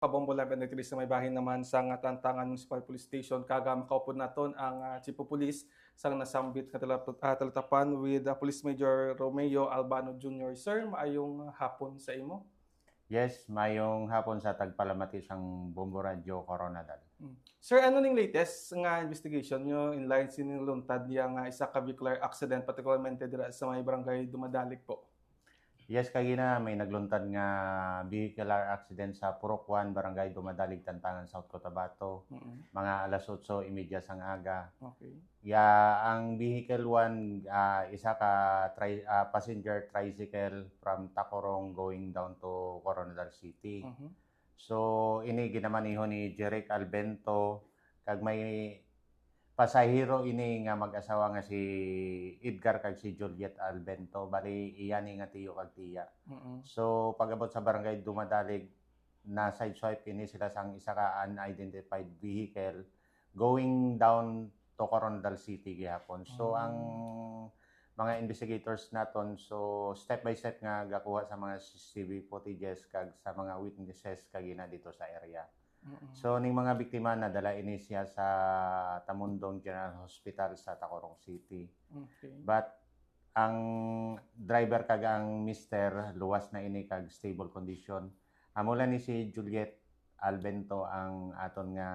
Pabombo 11 na may bahin naman sa nga Tantangan Municipal Police Station kaga makaupod naton ang uh, Chief of Police sang nasambit nga talap- ah, talatapan with uh, Police Major Romeo Albano Jr. Sir, maayong hapon sa imo. Yes, mayong hapon sa tagpalamati sang Bombo Radio Coronadal. Sir, ano ning latest nga investigation nyo in line siniluntad niya nga isa ka vehicular accident particularmente dira sa may barangay Dumadalig po. Yes, kagina may nagluntad nga vehicular accident sa Purok 1, Barangay Dumadalig, Tantangan, South Cotabato. Mm-mm. Mga alas 8.30 sang aga. Okay. Ya, ang vehicle 1, ah, isa ka tri- ah, passenger tricycle from Tacorong going down to Coronadal City. Mhm. So, ini ginamaniho ni Jeric Albento kag may pasahero ini nga mag-asawa nga si Edgar kag si Juliet Albento bali iya ni nga tiyo kag tiya. Mm-mm. So, pagabot sa barangay Dumadalig na side swipe ini sila sang isa ka unidentified vehicle going down to Corondal City gihapon. So, Mm. ang mga investigators naton so step by step nga gakuha sa mga CCTV footages kag sa mga witnesses kagina dito sa area. Mm-mm. So ning mga biktima nadala ini siya sa Tamundong General Hospital sa Tacorong City. Okay. But ang driver kag ang mister luwas na ini kag stable condition. Amula ni si Juliet Albento ang aton nga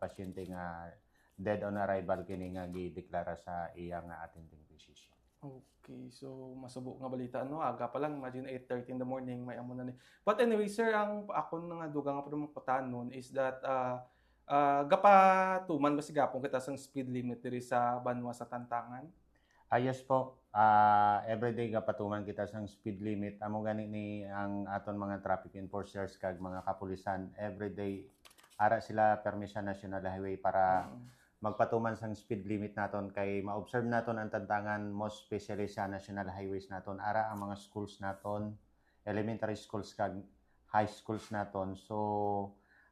pasyente nga dead on arrival kini nga gideklara sa iya nga attending physician. Okay, so masubo nga balita no aga pa lang imagine 8:30 in the morning may amo na ni. But anyway sir, ang ako nga dugang nga pud putanon is that uh, uh, gapa tuman ba sigapon kita sang speed limit diri sa Banwa sa Tantangan? Ah, yes po. Ah, everyday gapatuman kita sang speed limit. Amo gani ni ang aton mga traffic enforcers kag mga kapulisan everyday ara sila permi sa National Highway para Mm. Magpatuman sang speed limit naton kay ma-observe naton ang tantangan most especially sa national highways naton. Ara ang mga schools naton elementary schools kag high schools naton. So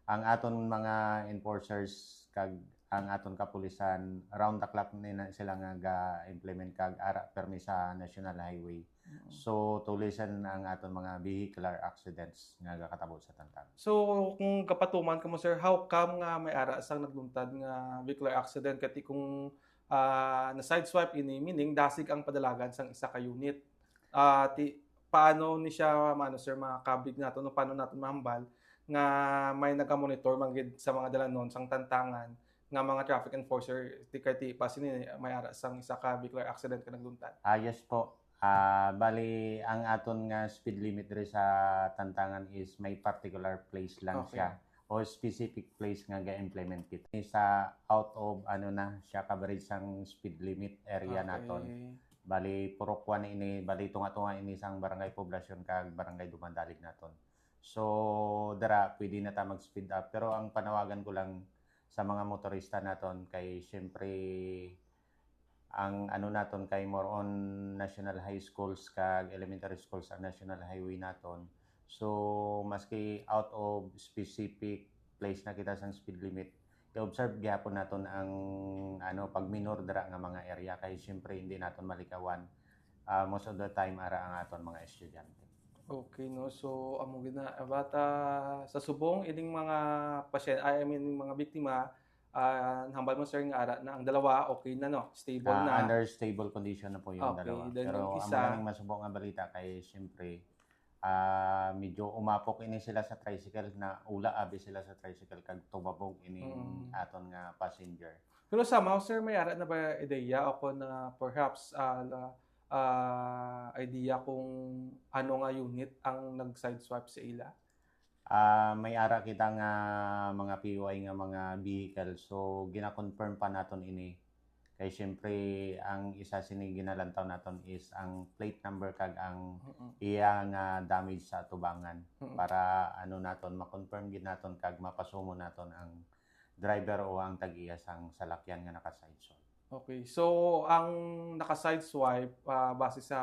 ang aton mga enforcers kag ang aton kapulisan round the clock nila sila nga ga-implement kag ara permi sa national highway. So tulisan ang aton mga vehicular accidents nga gakatabo sa tantangan So kung kapatuman ka mo sir, how come nga may ara sang nagluntad nga vehicular accident? Kati kung ah, na sideswipe ini meaning dasig ang padalagan sang isa ka unit. Ah ti paano ni siya mano sir makakabig nato no paano nato mahambal nga may naga-monitor manggid sa mga dalanon sang tantangan nga mga traffic enforcer ti kati pasin ni may ara sang isa ka vehicular accident ka nagluntad. Ah, yes po. Ah, bali ang aton nga speed limit diri sa tantangan is may particular place lang Okay. siya o specific place nga ga-implement kita. Sa out of ano na siya coverage sang speed limit area naton. Bali purok na ini, bali tunga-tunga ini sang barangay poblasyon kag barangay dumandalig naton. So dara pwede na ta mag-speed up pero ang panawagan ko lang sa mga motorista naton kay syempre ang ano naton kay more on national high schools kag elementary schools ang national highway naton. So maski out of specific place na kita sang speed limit, i-observe gyapon naton ang ano pag minor dira nga mga area kay syempre hindi naton malikawan ah, most of the time ara ang aton mga estudyante. Okay no. So amo gina bata sa subong ining mga pasyente I mean ining mga biktima ah hambal mo sir nga ara na ang dalawa okay na no, stable Ah, na. under stable condition na po yung Okay, dalawa. then Pero yung ang isa- maraming masubok nga balita kay syempre ah medyo umapok ini sila sa tricycle na ula abi sila sa tricycle kag tumabog ini Mm. aton nga passenger. Pero somehow sir may ara na ba ideya ako na perhaps ah ah, idea kung ano nga unit ang nag-sideswipe sa ila? Ah may ara kita nga mga POI nga mga vehicle so gina-confirm pa naton ini kay syempre ang isa sini ginalantaw naton is ang plate number kag ang Mm-mm. iya nga damage sa tubangan Mm-mm. para ano naton ma-confirm gid naton kag mapasumo naton ang driver o ang tag-iya sang salakyan nga naka-sideswipe. Okay. So ang naka-sideswipe ah, base sa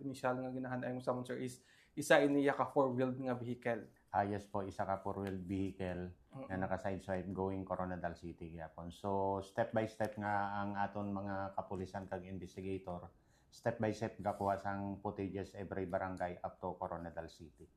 initial nga ginahanay mo sa sir is isa iniya ka four-wheeled nga vehicle. Ah, yes po, isa ka four-wheeled vehicle Mm-mm. na naka-sideswipe going Coronadal City gyapon. So step by step nga ang aton mga kapulisan kag investigator step by step gakuha sang footages every barangay up to Coronadal City.